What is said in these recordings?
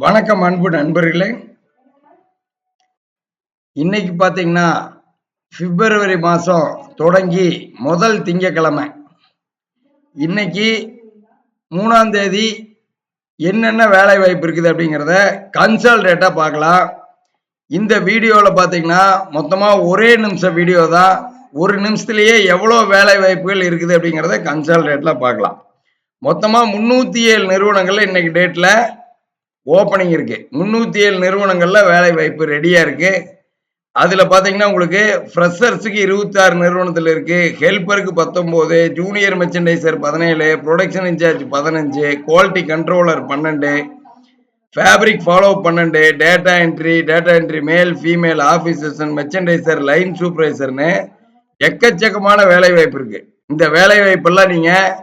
வணக்கம் அன்பு நண்பர்களே. இன்னைக்கு பார்த்தீங்கன்னா பிப்ரவரி மாதம் தொடங்கி முதல் திங்கக்கிழமை. இன்னைக்கு மூணாம் தேதி என்னென்ன வேலை வாய்ப்பு இருக்குது அப்படிங்கிறத கன்சல்டேட்டாக பார்க்கலாம். இந்த வீடியோவில் பார்த்தீங்கன்னா மொத்தமாக ஒரே நிமிஷம் வீடியோ தான். ஒரு நிமிஷத்துலேயே எவ்வளோ வேலை வாய்ப்புகள் இருக்குது அப்படிங்கிறத கன்சல்டேட்டில் பார்க்கலாம். மொத்தமாக முந்நூற்றி ஏழு நிறுவனங்கள் இன்னைக்கு டேட்டில் ஓப்பனிங் இருக்கு. முந்நூற்றி ஏழு நிறுவனங்களில் வேலை வாய்ப்பு ரெடியாக இருக்கு. அதில் பார்த்தீங்கன்னா உங்களுக்கு ஃப்ரெஷர்ஸுக்கு இருபத்தாறு நிறுவனத்தில் இருக்கு. ஹெல்ப்பருக்கு பத்தொம்போது ஜூனியர் மெர்ச்சன்டைசர் பதினேழு ப்ரொடக்ஷன் இன்சார்ஜ் பதினஞ்சு குவாலிட்டி கண்ட்ரோலர் பன்னெண்டு ஃபேப்ரிக் ஃபாலோ பன்னெண்டு data entry data entry male female officers and merchandiser line சூப்பர்வைசர்னு எக்கச்சக்கமான வேலை வாய்ப்பு இருக்கு. இந்த வேலை வாய்ப்பெல்லாம் நீங்கள்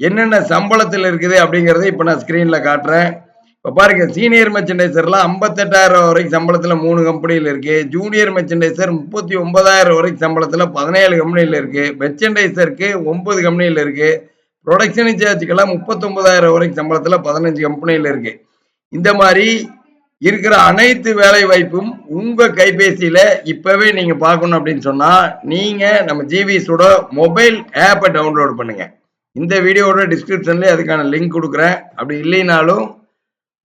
என்னென்ன சம்பளத்தில் இருக்குது அப்படிங்கிறத இப்போ நான் ஸ்க்ரீனில் காட்டுறேன். இப்போ பாருங்க சீனியர் மெர்ச்சன்டைசர்லாம் ஐம்பத்தெட்டாயிரம் வரைக்கும் சம்பளத்தில் மூணு கம்பெனியில் இருக்கு. ஜூனியர் மெர்ச்சன்டைசர் முப்பத்தி ஒன்பதாயிரம் வரைக்கும் சம்பளத்தில் பதினேழு கம்பெனியில் இருக்கு. மெர்ச்சன்டைசருக்கு ஒன்பது கம்பெனியில் இருக்கு. ப்ரொடக்ஷன் இன்சார்ஜுக்கெல்லாம் முப்பத்தொன்பதாயிரம் வரைக்கும் சம்பளத்தில் பதினஞ்சு கம்பெனியில் இருக்கு. இந்த மாதிரி இருக்கிற அனைத்து வேலை வாய்ப்பும் உங்கள் கைபேசியில் இப்போவே நீங்கள் பார்க்கணும் அப்படின்னு சொன்னால் நீங்கள் நம்ம ஜிவிஸோட மொபைல் ஆப்பை டவுன்லோட் பண்ணுங்கள் இந்த வீடியோவோட டிஸ்கிரிப்ஷன்லேயே அதுக்கான லிங்க் கொடுக்குறேன். அப்படி இல்லைனாலும்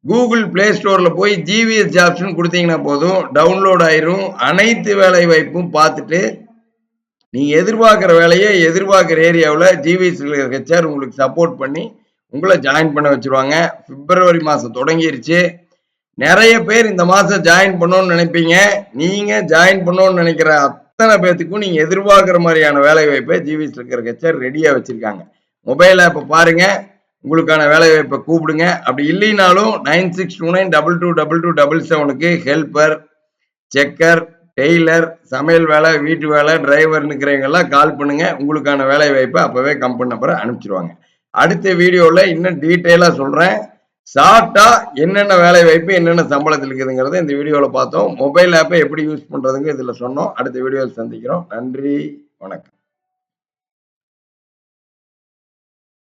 கூகுள் பிளே ஸ்டோர்ல போய் ஜிவிஎஸ் ஜாப்ஸ்னு கொடுத்தீங்கன்னா போதும். டவுன்லோட் ஆயிரும். அனைத்து வேலை வாய்ப்பும் பார்த்துட்டு நீங்கள் எதிர்பார்க்குற வேலையை எதிர்பார்க்குற ஏரியாவில் ஜிவிஎஸ்ல ஹெச்ஆர் உங்களுக்கு சப்போர்ட் பண்ணி உங்களை ஜாயின் பண்ண வச்சுருவாங்க. பிப்ரவரி மாதம் தொடங்கிருச்சு. நிறைய பேர் இந்த மாதம் ஜாயின் பண்ணோன்னு நினைப்பீங்க. நீங்கள் ஜாயின் பண்ணோன்னு நினைக்கிற அத்தனை பேர்த்துக்கும் நீங்கள் எதிர்பார்க்குற மாதிரியான வேலை வாய்ப்பை ஜிவிஎஸ் இருக்கிற ஹெச்ஆர் ரெடியாக வச்சுருக்காங்க. மொபைல் ஆப்பை பாருங்கள் உங்களுக்கான வேலைவாய்ப்பை கூப்பிடுங்க. அப்படி இல்லைனாலும் nine six two nine double two double two double செவனுக்கு ஹெல்ப்பர் செக்கர் டெய்லர் சமையல் வேலை வீட்டு வேலை டிரைவர்னுக்கிறவங்கெல்லாம் கால் பண்ணுங்க. உங்களுக்கான வேலை வாய்ப்பை அப்போவே கம்பெனி நம்பரை அனுப்பிச்சிருவாங்க. அடுத்த வீடியோவில் இன்னும் டீட்டெயிலாக சொல்கிறேன் ஷார்ட்டாக என்னென்ன வேலை வாய்ப்பு என்னென்ன சம்பளத்தில் இருக்குதுங்கிறத இந்த வீடியோவில் பார்த்தோம். மொபைல் ஆப்பை எப்படி யூஸ் பண்ணுறதுங்க இதில் சொன்னோம். அடுத்த வீடியோவில் சந்திக்கிறோம். நன்றி வணக்கம்.